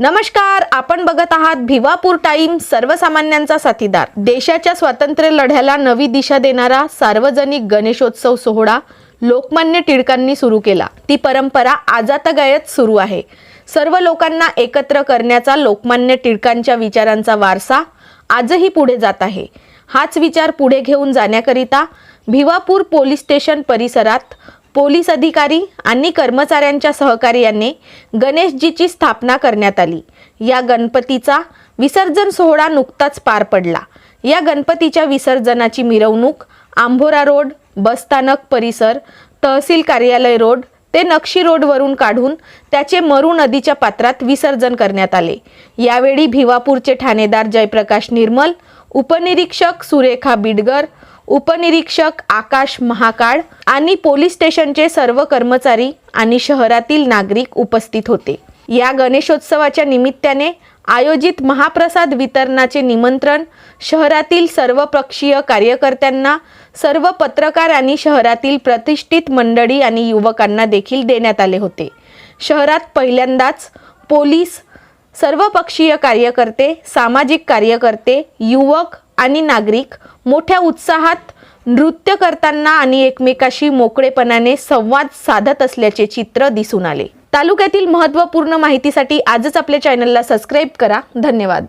नमस्कार आपण बघत आहात भिवापूर टाइम सर्वसामान्यांचा साथीदार. देशाच्या स्वातंत्र्य लढ्याला नवी दिशा देणारा सार्वजनिक गणेशोत्सव सोहळा लोकमान्य टिळकांनी सुरू केला. ती परंपरा आजातगायत सुरू आहे. सर्व लोकांना एकत्र करण्याचा लोकमान्य टिळकांच्या विचारांचा वारसा आजही पुढे जात आहे. हाच विचार पुढे घेऊन जाण्याकरिता भिवापूर पोलीस स्टेशन परिसरात पोलीस अधिकारी आणि कर्मचाऱ्यांच्या सहकार्याने गणेशजीची स्थापना करण्यात आली. या गणपतीचा विसर्जन सोहळा नुकताच पार पडला. या गणपतीच्या विसर्जनाची मिरवणूक आंभोरा रोड बसस्थानक परिसर तहसील कार्यालय रोड ते नक्षी रोडवरून काढून त्याचे मरू नदीच्या पात्रात विसर्जन करण्यात आले. यावेळी भिवापूरचे ठाणेदार जयप्रकाश निर्मल उपनिरीक्षक सुरेखा बिडगर उपनिरीक्षक आकाश महाकाळ आणि पोलीस स्टेशनचे सर्व कर्मचारी आणि शहरातील नागरिक उपस्थित होते. या गणेशोत्सवाच्या निमित्ताने आयोजित महाप्रसाद वितरणाचे निमंत्रण शहरातील सर्व पक्षीय कार्यकर्त्यांना सर्व पत्रकार आणि शहरातील प्रतिष्ठित मंडळी आणि युवकांना देखील देण्यात आले होते. शहरात पहिल्यांदाच पोलीस सर्व पक्षीय कार्यकर्ते सामाजिक कार्यकर्ते युवक आणि नागरिक मोठ्या उत्साहात नृत्य करताना आणि एकमेकाशी मोकळेपणाने संवाद साधत असल्याचे चित्र दिसून आले. तालुक्यातील महत्त्वपूर्ण माहितीसाठी आजच आपल्या चॅनलला सबस्क्राईब करा. धन्यवाद.